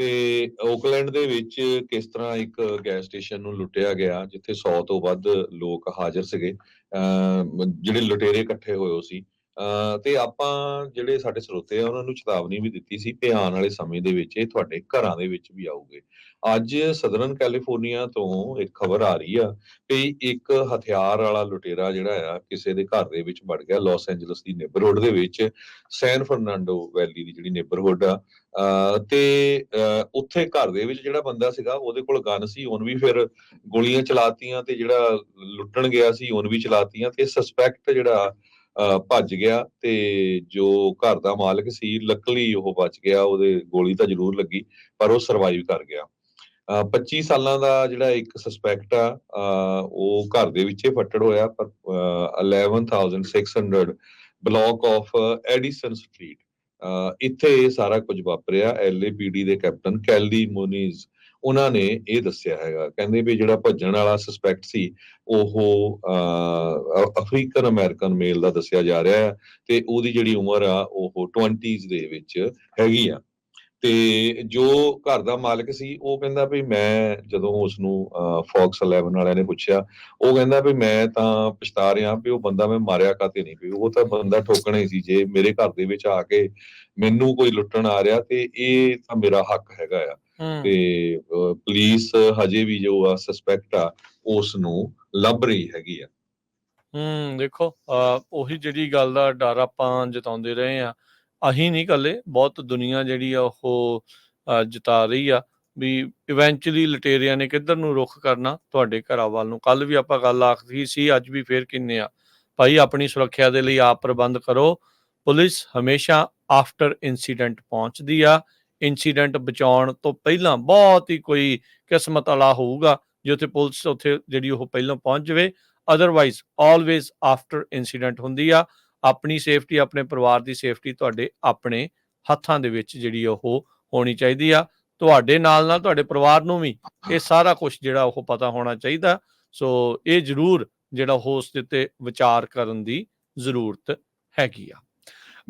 ਤੇ ਓਕਲੈਂਡ ਦੇ ਵਿੱਚ ਕਿਸ ਤਰ੍ਹਾਂ ਇੱਕ ਗੈਸ ਸਟੇਸ਼ਨ ਨੂੰ ਲੁੱਟਿਆ ਗਿਆ, ਜਿੱਥੇ 100 ਤੋਂ ਵੱਧ ਲੋਕ ਹਾਜ਼ਰ ਸੀਗੇ, ਅਹ ਜਿਹੜੇ ਲੁਟੇਰੇ ਇਕੱਠੇ ਹੋਏ ਸੀ ਤੇ ਆਪਾਂ ਜਿਹੜੇ ਸਾਡੇ ਸਰੋਤੇ ਆ, ਉਹਨਾਂ ਨੂੰ ਚੇਤਾਵਨੀ ਵੀ ਦਿੱਤੀ ਸੀ ਕਿ ਆਉਣ ਵਾਲੇ ਸਮੇਂ ਦੇ ਵਿੱਚ ਇਹ ਤੁਹਾਡੇ ਘਰਾਂ ਦੇ ਵਿੱਚ ਵੀ ਆਊਗੇ। ਅੱਜ ਸਦਰਨ ਕੈਲੀਫੋਰਨੀਆ ਤੋਂ ਇੱਕ ਖਬਰ ਆ ਰਹੀ ਆ ਕਿ ਇੱਕ ਹਥਿਆਰ ਵਾਲਾ ਲੁਟੇਰਾ ਜਿਹੜਾ ਆ, ਕਿਸੇ ਦੇ ਘਰ ਦੇ ਵਿੱਚ ਵੜ ਗਿਆ ਲਾਸ ਐਂਜਲਸ ਦੀ ਨੇਬਰਹੁੱਡ ਦੇ ਵਿੱਚ ਸੈਨ ਫਰਨਾਂਡੋ ਵੈਲੀ ਦੀ ਜਿਹੜੀ ਨੇਬਰਹੁੱਡ ਆ। ਤੇ ਉੱਥੇ ਘਰ ਦੇ ਵਿੱਚ ਜਿਹੜਾ ਬੰਦਾ ਸੀਗਾ, ਉਹਦੇ ਕੋਲ ਗਨ ਸੀ, ਉਹਨ ਵੀ ਫਿਰ ਗੋਲੀਆਂ ਚਲਾਤੀਆਂ ਤੇ ਜਿਹੜਾ ਲੁੱਟਣ ਗਿਆ ਸੀ, ਉਹਨ ਵੀ ਚਲਾਤੀਆਂ ਤੇ ਸਸਪੈਕਟ ਜਿਹੜਾ ਭੱਜ ਗਿਆ ਤੇ ਜੋ ਘਰ ਦਾ ਮਾਲਕ ਸੀ, ਲੱਕਲੀ ਉਹ ਬਚ ਗਿਆ, ਉਹਦੇ ਗੋਲੀ ਤਾਂ ਜ਼ਰੂਰ ਲੱਗੀ, ਪਰ ਉਹ ਸਰਵਾਈਵ ਕਰ ਗਿਆ। 25 ਸਾਲਾਂ ਦਾ ਜਿਹੜਾ ਇੱਕ ਸਸਪੈਕਟ ਆ ਉਹ ਘਰ ਦੇ ਵਿੱਚ ਫੱਟੜ ਹੋਇਆ, ਪਰ, ਅਹ 11600 ਬਲਾਕ ਆਫ ਐਡੀਸਨ ਸਟਰੀਟ ਇੱਥੇ ਇਹ ਸਾਰਾ ਕੁਝ ਵਾਪਰਿਆ ਐਲਏਪੀਡੀ ਦੇ ਕੈਪਟਨ ਕੈਲੀ ਮੋਨੀਜ਼ ਉਹਨਾਂ ਨੇ ਇਹ ਦੱਸਿਆ ਹੈਗਾ, ਕਹਿੰਦੇ ਵੀ ਜਿਹੜਾ ਭੱਜਣ ਵਾਲਾ ਸਸਪੈਕਟ ਸੀ, ਉਹ ਅਫਰੀਕਨ ਅਮਰੀਕਨ ਮੇਲ ਦਾ ਦੱਸਿਆ ਜਾ ਰਿਹਾ ਹੈ ਤੇ ਉਹਦੀ ਜਿਹੜੀ ਉਮਰ ਆ, ਉਹ 20s ਦੇ ਵਿੱਚ ਹੈਗੀ ਆ। ਤੇ ਜੋ ਘਰ ਦਾ ਮਾਲਕ ਸੀ ਉਹ ਕਹਿੰਦਾ ਵੀ ਮੈਂ ਜਦੋਂ ਉਸ ਨੂੰ ਫੌਕਸ 11 ਵਾਲਿਆਂ ਨੇ ਪੁੱਛਿਆ ਉਹ ਕਹਿੰਦਾ ਵੀ ਮੈਂ ਤਾਂ ਪਛਤਾ ਰਿਹਾ ਵੀ ਉਹ ਬੰਦਾ ਮੈਂ ਮਾਰਿਆ ਕਾਤੇ ਨਹੀਂ ਵੀ ਉਹ ਤਾਂ ਬੰਦਾ ਠੋਕਣਾ ਹੀ ਸੀ ਜੇ ਮੇਰੇ ਘਰ ਦੇ ਵਿੱਚ ਆ ਕੇ ਮੈਨੂੰ ਕੋਈ ਲੁੱਟਣ ਆ ਰਿਹਾ ਤੇ ਇਹ ਤਾਂ ਮੇਰਾ ਹੱਕ ਹੈਗਾ ਆ। ਤੇ ਪੁਲਿਸ ਹਜੇ ਵੀ ਜੋ ਆ ਸਸਪੈਕਟ ਆ ਉਸ ਨੂੰ ਲੱਭ ਰਹੀ ਹੈਗੀ ਆ। ਹੂੰ ਦੇਖੋ ਉਹੀ ਜਿਹੜੀ ਗੱਲ ਦਾ ਡਰ ਆਪਾਂ ਜਤਾਉਂਦੇ ਰਹੇ ਆ ਅਸੀਂ ਨਹੀਂ ਕੱਲੇ ਬਹੁਤ ਦੁਨੀਆ ਜਿਹੜੀ ਆ ਉਹ ਅਹ ਜਤਾ ਰਹੀ ਆ ਵੀ ਇਵੈਂਚੁਅਲੀ ਲਟੇਰਿਆਂ ਨੇ ਕਿੱਧਰ ਨੂੰ ਰੁਖ ਕਰਨਾ ਤੁਹਾਡੇ ਘਰਾਂ ਵੱਲ ਨੂੰ। ਕੱਲ ਵੀ ਆਪਾਂ ਗੱਲ ਆਖੀ ਸੀ, ਅੱਜ ਵੀ ਫੇਰ ਕਿੰਨੇ ਆ। ਭਾਈ ਆਪਣੀ ਸੁਰੱਖਿਆ ਦੇ ਲਈ ਆਪ ਪ੍ਰਬੰਧ ਕਰੋ। ਪੁਲਿਸ ਹਮੇਸ਼ਾ ਆਫਟਰ ਇਨਸੀਡੈਂਟ ਪਹੁੰਚਦੀ ਆ। ਇਨਸੀਡੈਂਟ ਬਚਾਉਣ ਤੋਂ ਪਹਿਲਾਂ ਬਹੁਤ ਹੀ ਕੋਈ ਕਿਸਮਤ ਵਾਲਾ ਹੋਊਗਾ ਜੇ ਉੱਥੇ ਪੁਲਿਸ ਉੱਥੇ ਜਿਹੜੀ ਉਹ ਪਹਿਲਾਂ ਪਹੁੰਚ ਜਾਵੇ। ਅਦਰਵਾਈਜ਼ ਆਲਵੇਜ਼ ਆਫਟਰ ਇਨਸੀਡੈਂਟ ਹੁੰਦੀ ਆ। ਆਪਣੀ ਸੇਫਟੀ ਆਪਣੇ ਪਰਿਵਾਰ ਦੀ ਸੇਫਟੀ ਤੁਹਾਡੇ ਆਪਣੇ ਹੱਥਾਂ ਦੇ ਵਿੱਚ ਜਿਹੜੀ ਉਹ ਹੋਣੀ ਚਾਹੀਦੀ ਆ। ਤੁਹਾਡੇ ਨਾਲ ਨਾਲ ਤੁਹਾਡੇ ਪਰਿਵਾਰ ਨੂੰ ਵੀ ਇਹ ਸਾਰਾ ਕੁਝ ਜਿਹੜਾ ਉਹ ਪਤਾ ਹੋਣਾ ਚਾਹੀਦਾ। ਸੋ ਇਹ ਜ਼ਰੂਰ ਜਿਹੜਾ ਉਹ ਉਸ ਦੇ ਉੱਤੇ ਵਿਚਾਰ ਕਰਨ ਦੀ ਜ਼ਰੂਰਤ ਹੈਗੀ ਆ।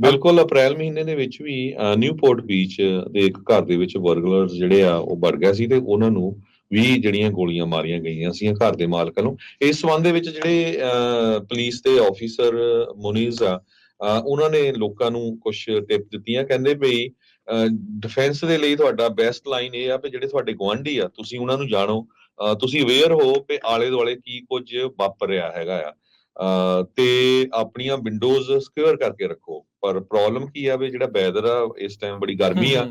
ਬਿਲਕੁਲ ਅਪ੍ਰੈਲ ਮਹੀਨੇ ਦੇ ਵਿੱਚ ਵੀ ਅਹ, ਨਿਊਪੋਰਟ ਬੀਚ ਦੇ ਇੱਕ ਘਰ ਦੇ ਵਿੱਚ ਬਰਗਲਰਸ ਜਿਹੜੇ ਆ ਉਹ ਵੜ ਗਿਆ ਸੀ ਤੇ ਉਹਨਾਂ ਨੂੰ ਵੀ ਜਿਹੜੀਆਂ ਗੋਲੀਆਂ ਮਾਰੀਆਂ ਗਈਆਂ ਸੀ ਘਰ ਦੇ ਮਾਲਕਾਂ ਨੂੰ। ਇਸ ਸੰਬੰਧ ਦੇ ਵਿੱਚ ਜਿਹੜੇ ਪੁਲਿਸ ਦੇ ਆਫੀਸਰ ਮੁਨੀਜ਼ ਆ ਉਹਨਾਂ ਨੇ ਲੋਕਾਂ ਨੂੰ ਕੁਝ ਟਿਪ ਦਿੱਤੀਆਂ। ਕਹਿੰਦੇ ਵੀ ਡਿਫੈਂਸ ਦੇ ਲਈ ਤੁਹਾਡਾ ਬੈਸਟ ਲਾਈਨ ਇਹ ਆ ਕਿ ਜਿਹੜੇ ਤੁਹਾਡੇ ਗਵਾਂਢੀ ਆ ਤੁਸੀਂ ਉਹਨਾਂ ਨੂੰ ਜਾਣੋ। ਤੁਸੀਂ ਅਵੇਅਰ ਹੋ ਕਿ ਆਲੇ ਦੁਆਲੇ ਕੀ ਕੁਝ ਵਾਪਰ ਰਿਹਾ ਹੈਗਾ ਆ। ਤੇ ਆਪਣੀਆਂ ਵਿੰਡੋਜ਼ ਸਿਕਿਉਰ ਕਰਕੇ ਰੱਖੋ। ਪਰ ਪ੍ਰੋਬਲਮ ਕੀ ਆ ਵੀ ਜਿਹੜਾ ਵੈਦਰ ਆ ਇਸ ਟਾਈਮ ਬੜੀ ਗਰਮੀ ਆ।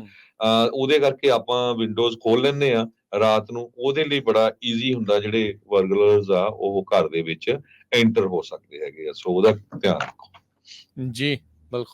ਉਹਦੇ ਕਰਕੇ ਆਪਾਂ ਵਿੰਡੋਜ਼ ਖੋਲ ਲੈਂਦੇ ਆ। ਰਾਤ ਨੂੰ ਉਹਦੇ ਲਈ ਬੜਾ ਈਜ਼ੀ ਹੁੰਦਾ ਜਿਹੜੇ ਵਰਗਲਰਸ ਆ, ਉਹ ਘਰ ਦੇ ਵਿੱਚ ਐਂਟਰ ਹੋ ਸਕਦੇ ਹੈਗੇ ਆ। ਸੋ ਉਹਦਾ ਧਿਆਨ ਰੱਖੋ। ਜੀ।